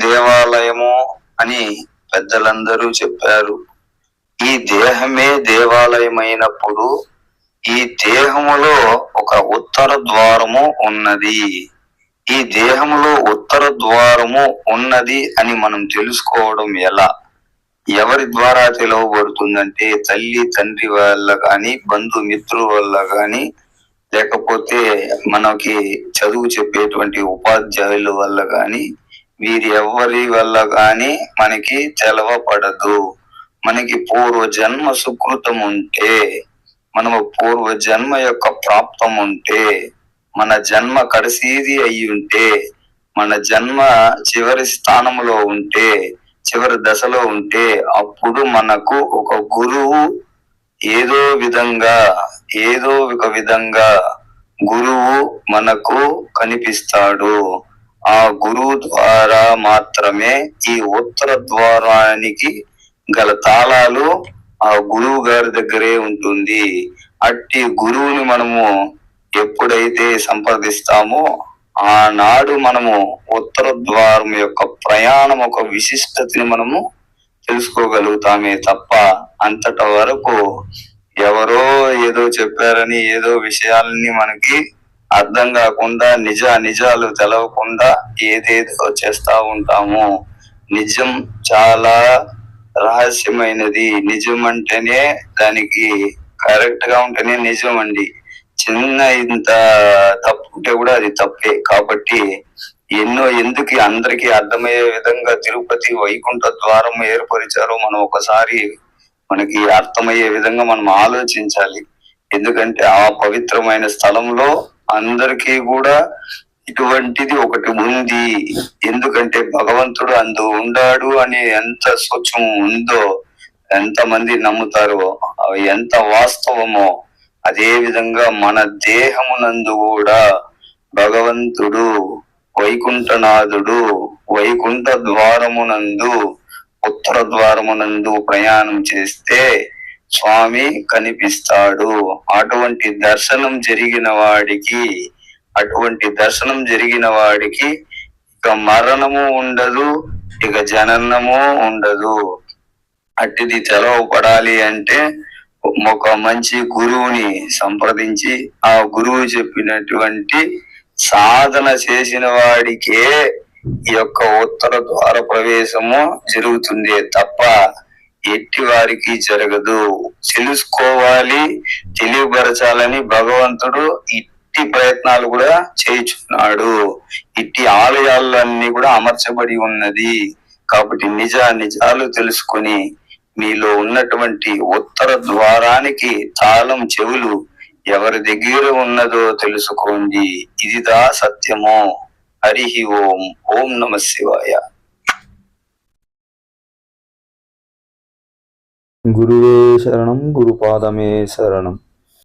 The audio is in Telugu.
దేవాలయము అని పెద్దలందరూ చెప్పారు. ఈ దేహమే దేవాలయమైనప్పుడు ఈ దేహములో ఒక ఉత్తర ద్వారము ఉన్నది. ఈ దేహములో ఉత్తర ద్వారము ఉన్నది అని మనం తెలుసుకోవడం ఎలా? ఎవరి ద్వారా తెలవబడుతుందంటే తల్లి తండ్రి వల్ల గాని బంధుమిత్రుల వల్ల గాని లేకపోతే మనకి చదువు చెప్పేటువంటి ఉపాధ్యాయుల వల్ల కానీ వీరి ఎవరి వల్ల గాని మనకి తెలవపడదు. మనకి పూర్వ జన్మ సుకృతం ఉంటే మనము పూర్వ జన్మ యొక్క ప్రాప్తం ఉంటే మన జన్మ కడసీది అయి ఉంటే మన జన్మ చివరి స్థానంలో ఉంటే చివరి దశలో ఉంటే అప్పుడు మనకు ఒక గురువు ఏదో విధంగా ఏదో ఒక విధంగా గురువు మనకు కనిపిస్తాడు. ఆ గురువు ద్వారా మాత్రమే ఈ ఉత్తర ద్వారానికి గల తాళాలు ఆ గురువు గారి దగ్గరే ఉంటుంది. అట్టి గురువుని మనము ఎప్పుడైతే సంప్రదిస్తామో ఆనాడు మనము ఉత్తర ద్వారం యొక్క ప్రయాణం ఒక విశిష్టతని మనము తెలుసుకోగలుగుతామే తప్ప అంతట వరకు ఎవరో ఏదో చెప్పారని ఏదో విషయాలని మనకి అర్థం కాకుండా నిజ నిజాలు తెలవకుండా ఏదేదో చేస్తా ఉంటాము. నిజం చాలా రహస్యమైనది. నిజం అంటేనే దానికి కరెక్ట్గా ఉంటేనే నిజం అండి. చిన్న ఇంత తప్పు ఉంటే కూడా అది తప్పే. కాబట్టి ఎన్నో ఎందుకు అందరికీ అర్థమయ్యే విధంగా తిరుపతి వైకుంఠ ద్వారం ఏర్పరిచారో మనం ఒకసారి మనకి అర్థమయ్యే విధంగా మనం ఆలోచించాలి. ఎందుకంటే ఆ పవిత్రమైన స్థలంలో అందరికీ కూడా ఇటువంటిది ఒకటి ఉంది. ఎందుకంటే భగవంతుడు అందు ఉండాడు అని ఎంత స్వచ్ఛం ఉందో ఎంత మంది నమ్ముతారో అవి ఎంత వాస్తవమో అదే విధంగా మన దేహమునందు కూడా భగవంతుడు వైకుంఠనాథుడు వైకుంఠ ద్వారమునందు ఉత్తర ద్వారమునందు ప్రయాణం చేస్తే స్వామి కనిపిస్తాడు. అటువంటి దర్శనం జరిగిన వాడికి అటువంటి దర్శనం జరిగిన వాడికి ఇక మరణము ఉండదు ఇక జననము ఉండదు. అట్టిది తెలవపడాలి అంటే ఒక మంచి గురువుని సంప్రదించి ఆ గురువు చెప్పినటువంటి సాధన చేసిన వాడికే ఈ యొక్క ఉత్తర ద్వార ప్రవేశము జరుగుతుంది తప్ప ఎట్టి వారికి జరగదు. తెలుసుకోవాలి తెలియపరచాలని భగవంతుడు ఇట్టి ప్రయత్నాలు కూడా చేయుచున్నాడు. ఇట్టి ఆలయాలన్నీ కూడా అమర్చబడి ఉన్నది. కాబట్టి నిజ నిజాలు తెలుసుకొని మీలో ఉన్నటువంటి ఉత్తర ద్వారానికి తాళం చెవులు ఎవరి దగ్గర ఉన్నదో తెలుసుకోండి. ఇదిదా సత్యము. హరి ఓం. ఓం నమ శివాయ. குருவே சரணம் குரு பாதமே சரணம்.